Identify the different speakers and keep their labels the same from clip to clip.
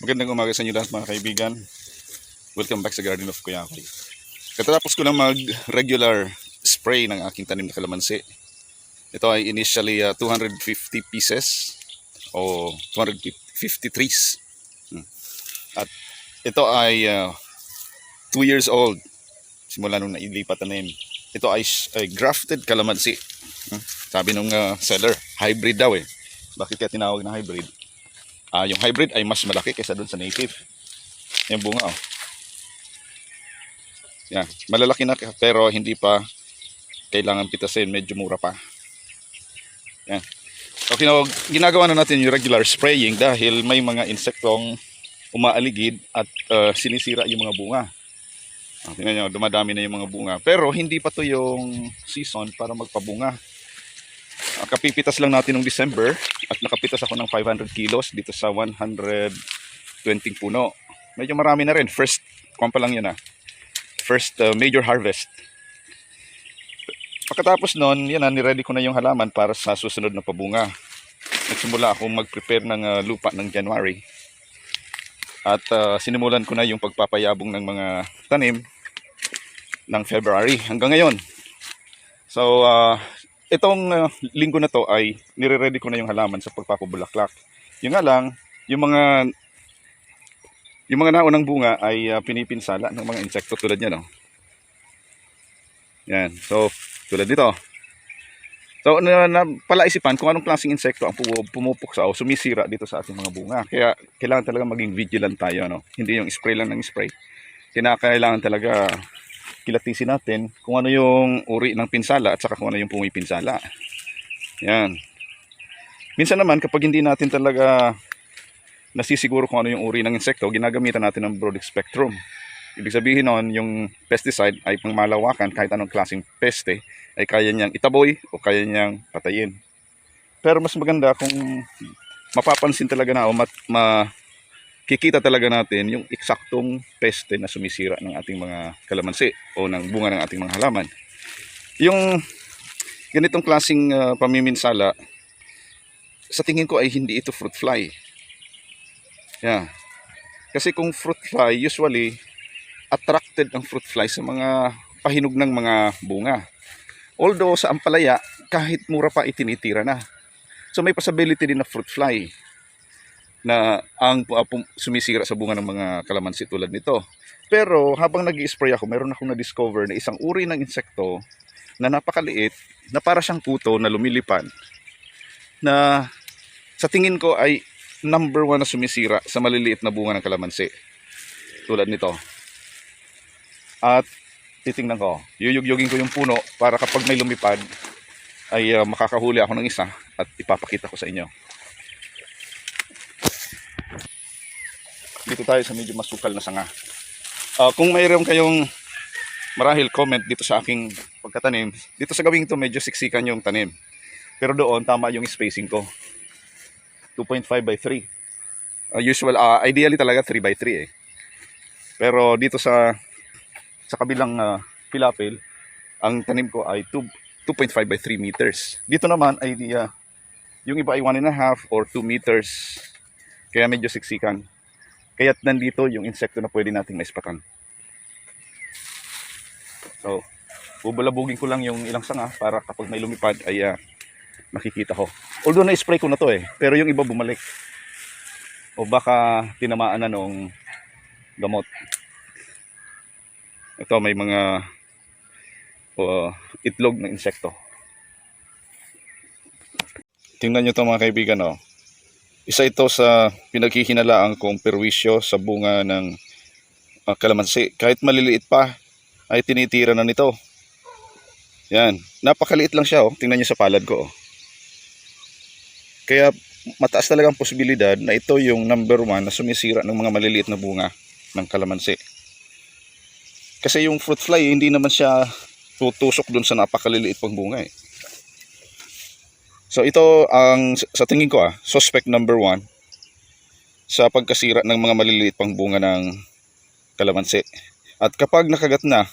Speaker 1: Magandang umaga sa inyo lahat mga kaibigan. Welcome back sa Garden of Kuyaki. Katapos ko na mag-regular spray ng aking tanim na kalamansi. Ito ay initially uh, 250 pieces o 250 trees. Hmm. At ito ay 2 years old simula nung nailipat na yun. Ito ay, ay grafted kalamansi. Hmm. Sabi nung uh, seller, hybrid daw eh. Bakit kaya tinawag na hybrid? Ah, yung hybrid ay mas malaki kaysa doon sa native. Yung bunga oh. Yan, malalaki na pero hindi pa kailangan pitasin, medyo mura pa. Yan. So kinawag, ginagawa na natin yung regular spraying dahil may mga insektong umaaligid at uh, sinisira yung mga bunga. Ah, tingnan nyo, dumadami na yung mga bunga. Pero hindi pa to yung season para magpabunga. Ah, kapipitas lang natin noong December at nakapitas ako ng 500 kilos dito sa 120 puno. Medyo marami na rin. First, kwan pa lang yun ah. First uh, major harvest. Pagkatapos nun, yan na, niready ko na yung halaman para sa susunod na pabunga. Nagsimula akong mag-prepare ng uh, lupa ng January. At uh, sinimulan ko na yung pagpapayabong ng mga tanim ng February hanggang ngayon. So, uh, itong uh, linggo na to ay nire-ready ko na yung halaman sa pagpapabulaklak. Yung nga lang, yung mga yung mga naunang bunga ay uh, pinipinsala ng mga insekto tulad niyan, no? Yan. So, tulad nito. So, na, na palaisipan kung anong klaseng insekto ang pu- pumupuksa o sumisira dito sa ating mga bunga. Kaya, kailangan talaga maging vigilant tayo, no? Hindi yung spray lang ng spray. Kinakailangan talaga kilatisin natin kung ano yung uri ng pinsala at saka kung ano yung pumipinsala. Yan. Minsan naman kapag hindi natin talaga nasisiguro kung ano yung uri ng insekto, ginagamitan natin ng broad spectrum. Ibig sabihin nun, yung pesticide ay pangmalawakan kahit anong klaseng peste ay kaya niyang itaboy o kaya niyang patayin. Pero mas maganda kung mapapansin talaga na o mat, makikita talaga natin yung eksaktong peste na sumisira ng ating mga kalamansi o ng bunga ng ating mga halaman. Yung ganitong klaseng uh, pamiminsala, sa tingin ko ay hindi ito fruit fly. Yeah. Kasi kung fruit fly, usually attracted ang fruit fly sa mga pahinog ng mga bunga. Although sa ampalaya, kahit mura pa itinitira na. So may possibility din na fruit fly na ang uh, sumisira sa bunga ng mga kalamansi tulad nito. Pero habang nag spray ako, meron akong na-discover na isang uri ng insekto na napakaliit, na para siyang kuto na lumilipad, na sa tingin ko ay number one na sumisira sa maliliit na bunga ng kalamansi. Tulad nito. At titingnan ko, yuyugyugin ko yung puno para kapag may lumipad ay uh, makakahuli ako ng isa at ipapakita ko sa inyo. Dito tayo sa medyo masukal na sanga. Uh, kung mayroon kayong marahil comment dito sa aking pagkatanim, dito sa gawing to medyo siksikan yung tanim. Pero doon tama yung spacing ko. 2.5 by 3. Uh, usual, uh, ideally talaga 3 by 3 eh. Pero dito sa sa kabilang uh, pilapil, ang tanim ko ay 2, 2.5 by 3 meters. Dito naman ay yung iba ay 1.5 or 2 meters. Kaya medyo siksikan. Kaya't nandito yung insekto na pwede nating maispatan. So, bubulabugin ko lang yung ilang sanga para kapag may lumipad ay uh, nakikita ko. Although na-spray ko na to eh, pero yung iba bumalik. O baka tinamaan na nung gamot. Ito may mga uh, itlog ng insekto. Tingnan nyo to mga kaibigan oh. Isa ito sa pinaghihinalaang kong perwisyo sa bunga ng uh, kalamansi. Kahit maliliit pa ay tinitira na nito. Yan. Napakaliit lang siya oh. Tingnan nyo sa palad ko oh. Kaya mataas talagang posibilidad na ito yung number one na sumisira ng mga maliliit na bunga ng kalamansi. Kasi yung fruit fly, hindi naman siya tutusok dun sa napakaliliit pang bunga eh. So ito ang sa tingin ko ah, suspect number one sa pagkasira ng mga maliliit pang bunga ng kalamansi. At kapag nakagat na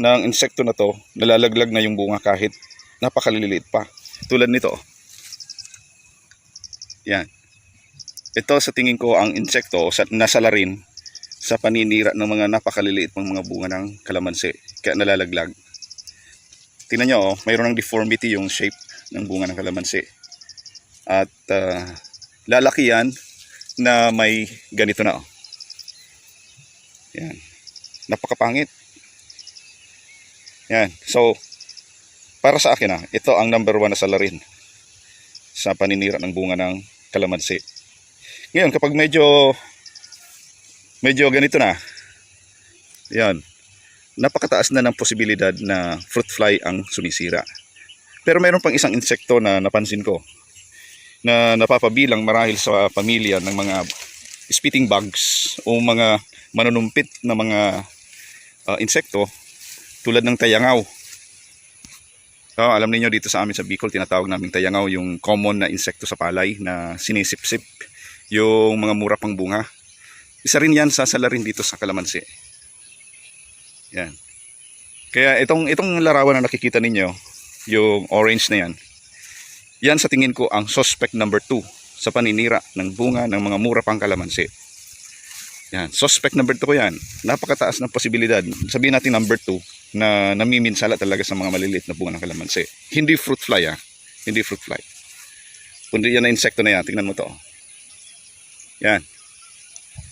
Speaker 1: ng insekto na to, nalalaglag na yung bunga kahit napakaliliit pa. Tulad nito. oh. Yan. ito sa tingin ko ang insekto sa nasalarin sa paninira ng mga napakaliliit pang mga bunga ng kalamansi kaya nalalaglag. Tingnan nyo, oh, mayroon ng deformity yung shape ng bunga ng kalamansi. At ah, lalaki yan na may ganito na. Oh. Yan. Napakapangit. Yan. So, para sa akin ah, ito ang number one na salarin sa paninira ng bunga ng kalamansi. Ngayon, kapag medyo medyo ganito na, yan, napakataas na ng posibilidad na fruit fly ang sumisira. Pero mayroon pang isang insekto na napansin ko na napapabilang marahil sa pamilya ng mga spitting bugs o mga manunumpit na mga ah, insekto tulad ng tayangaw. So, alam niyo dito sa amin sa Bicol, tinatawag namin tayangaw yung common na insekto sa palay na sinisip-sip yung mga mura pang bunga. Isa rin yan sa salarin dito sa kalamansi. Yan. Kaya itong, itong larawan na nakikita ninyo, yung orange na yan, yan sa tingin ko ang suspect number 2 sa paninira ng bunga ng mga mura pang kalamansi. Yan, suspect number 2 ko yan. Napakataas ng posibilidad. Sabihin natin number 2 na namiminsala talaga sa mga maliliit na bunga ng kalamansi. Hindi fruit fly ah. Hindi fruit fly. Kundi yan na insekto na yan. Tingnan mo to. Yan.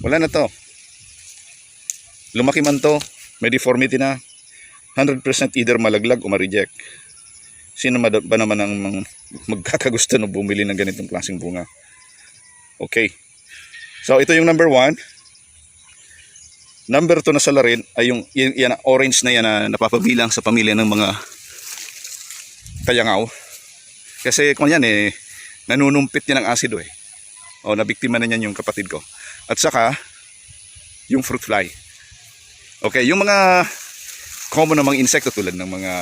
Speaker 1: Wala na to. Lumaki man to. May deformity na. 100% either malaglag o ma-reject. Sino ba naman ang magkakagusto na bumili ng ganitong klaseng bunga? Okay. So ito yung number one. Number 2 na salarin ay yung yan, orange na yan na napapabilang sa pamilya ng mga tayangaw. Kasi kung yan eh, nanunumpit yan ng asido eh. O nabiktima na niyan yung kapatid ko. At saka, yung fruit fly. Okay, yung mga common na mga insekto tulad ng mga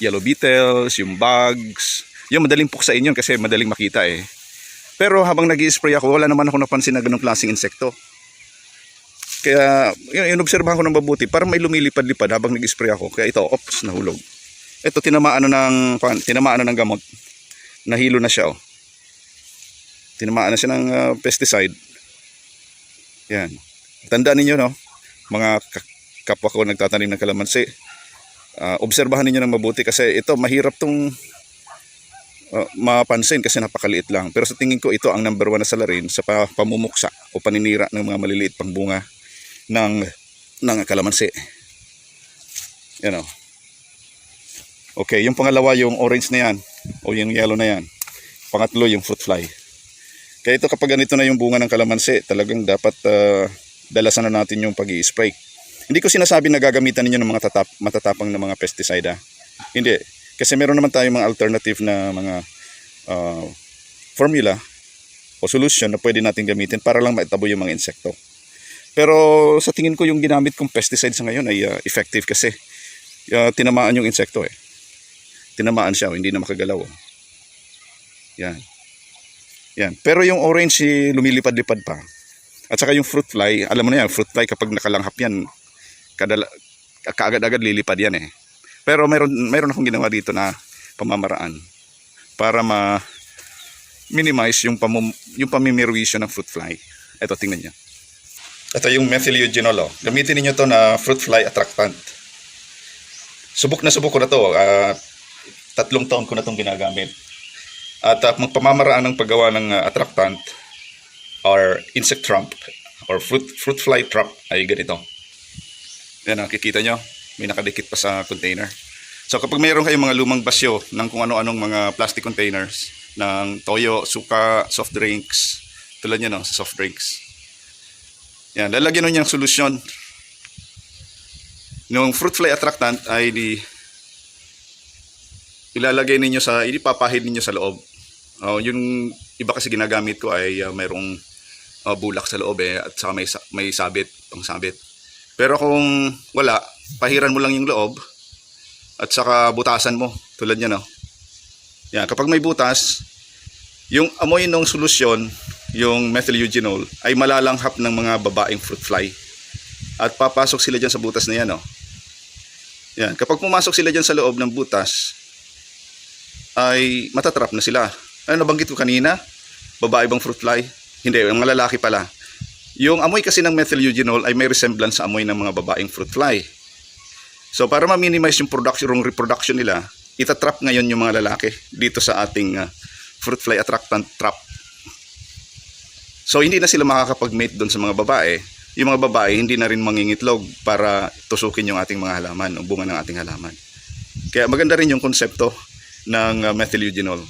Speaker 1: yellow beetles, yung bugs, yung madaling puksain yun kasi madaling makita eh. Pero habang nag spray ako, wala naman ako napansin na ganong klaseng insekto. Kaya, yun, inobserbahan ko ng mabuti. Parang may lumilipad-lipad habang nag-spray ako. Kaya ito, ops, nahulog. Ito, tinamaan na ng, tinamaan na ng gamot. Nahilo na siya, oh. Tinamaan na siya ng ah, pesticide. Yan. Tandaan ninyo, no? Mga ka- kapwa ko nagtatanim ng kalamansi. Ah, obserbahan ninyo ng mabuti kasi ito, mahirap tong ah, mapansin kasi napakaliit lang. Pero sa tingin ko, ito ang number one na salarin sa pa- pamumuksa o paninira ng mga maliliit pang bunga ng ng kalamansi. Yan o. Okay, yung pangalawa yung orange na yan o yung yellow na yan. Pangatlo yung fruit fly. Kaya ito kapag ganito na yung bunga ng kalamansi, talagang dapat ah, dalasan na natin yung pag spray Hindi ko sinasabi na gagamitan ninyo ng mga tatap, matatapang na mga pesticide. ah. Hindi. Kasi meron naman tayong mga alternative na mga ah, formula o solution na pwede natin gamitin para lang maitabo yung mga insekto. Pero sa tingin ko yung ginamit kong pesticide sa ngayon ay ah, effective kasi ah, tinamaan yung insekto eh. Tinamaan siya, hindi na makagalaw. oh. Yan. Yan. Pero yung orange eh, lumilipad-lipad pa. At saka yung fruit fly, alam mo na yan, fruit fly kapag nakalanghap yan, kadala, kaagad-agad lilipad yan eh. Pero mayroon, mayroon akong ginawa dito na pamamaraan para ma minimize yung pamum, yung pamimirwisyo ng fruit fly. Ito, tingnan niyo. Ito yung methyl eugenol. oh. Gamitin niyo to na fruit fly attractant. Subok na subok ko na to. ah, tatlong taon ko na itong ginagamit. At uh, magpamamaraan ng paggawa ng ah, attractant or insect trap or fruit, fruit fly trap ay ganito. Yan, nakikita nyo. May nakadikit pa sa container. So kapag mayroon kayong mga lumang basyo ng kung ano-anong mga plastic containers ng toyo, suka, soft drinks, tulad nyo no, sa soft drinks. Yan, lalagyan nyo niyang solusyon. Yung fruit fly attractant ay di ilalagay ninyo sa, ipapahid ninyo sa loob. Oh, yung iba kasi ginagamit ko ay uh, mayroong uh, bulak sa loob eh, at saka may, may sabit, pang sabit. Pero kung wala, pahiran mo lang yung loob at saka butasan mo tulad niya no. Yan, kapag may butas, yung amoy ng solusyon, yung methyl eugenol ay malalanghap ng mga babaeng fruit fly. At papasok sila diyan sa butas na yan no. Yan, kapag pumasok sila diyan sa loob ng butas, ay matatrap na sila. Ano nabanggit ko kanina? Babae bang fruit fly? Hindi, yung mga lalaki pala. Yung amoy kasi ng methyl eugenol ay may resemblance sa amoy ng mga babaeng fruit fly. So para ma-minimize yung production, yung reproduction nila, itatrap ngayon yung mga lalaki dito sa ating ah, fruit fly attractant trap. So hindi na sila makakapag-mate doon sa mga babae. Yung mga babae hindi na rin mangingitlog para tusukin yung ating mga halaman, o bunga ng ating halaman. Kaya maganda rin yung konsepto ng uh, methyl eugenol.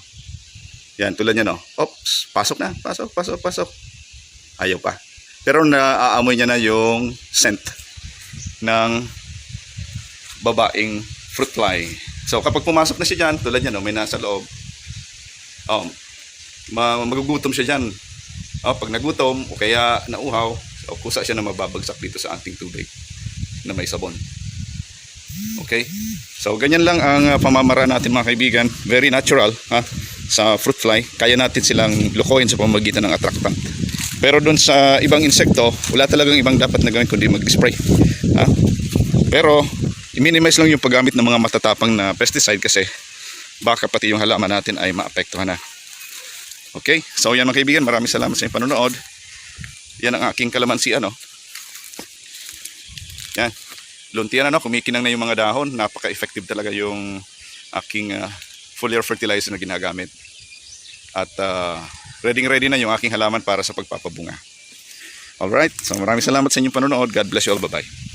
Speaker 1: Yan, tulad niya no. Oops, pasok na, pasok, pasok, pasok. Ayaw pa. Pero naaamoy niya na yung scent ng babaeng fruit fly. So kapag pumasok na siya dyan, tulad niya no, may nasa loob. Oh, ma- magugutom siya dyan. Oh, pag nagutom o kaya nauhaw, o kusa siya na mababagsak dito sa ating tubig na may sabon. Okay? So ganyan lang ang uh, pamamaraan natin mga kaibigan. Very natural ha sa fruit fly. Kaya natin silang lukoyin sa pamamagitan ng attractant. Pero doon sa ibang insekto, wala talagang ibang dapat na gawin kundi mag-spray. Ha? Pero i-minimize lang yung paggamit ng mga matatapang na pesticide kasi baka pati yung halaman natin ay maapektuhan na. Okay? So yan mga kaibigan, maraming salamat sa inyong panonood. Yan ang aking kalamansi ano. Yan. Luntian ano, kumikinang na yung mga dahon. Napaka-effective talaga yung aking uh, foliar fertilizer na ginagamit. At uh, ready ready na yung aking halaman para sa pagpapabunga. Alright, so maraming salamat sa inyong panonood. God bless you all. Bye-bye.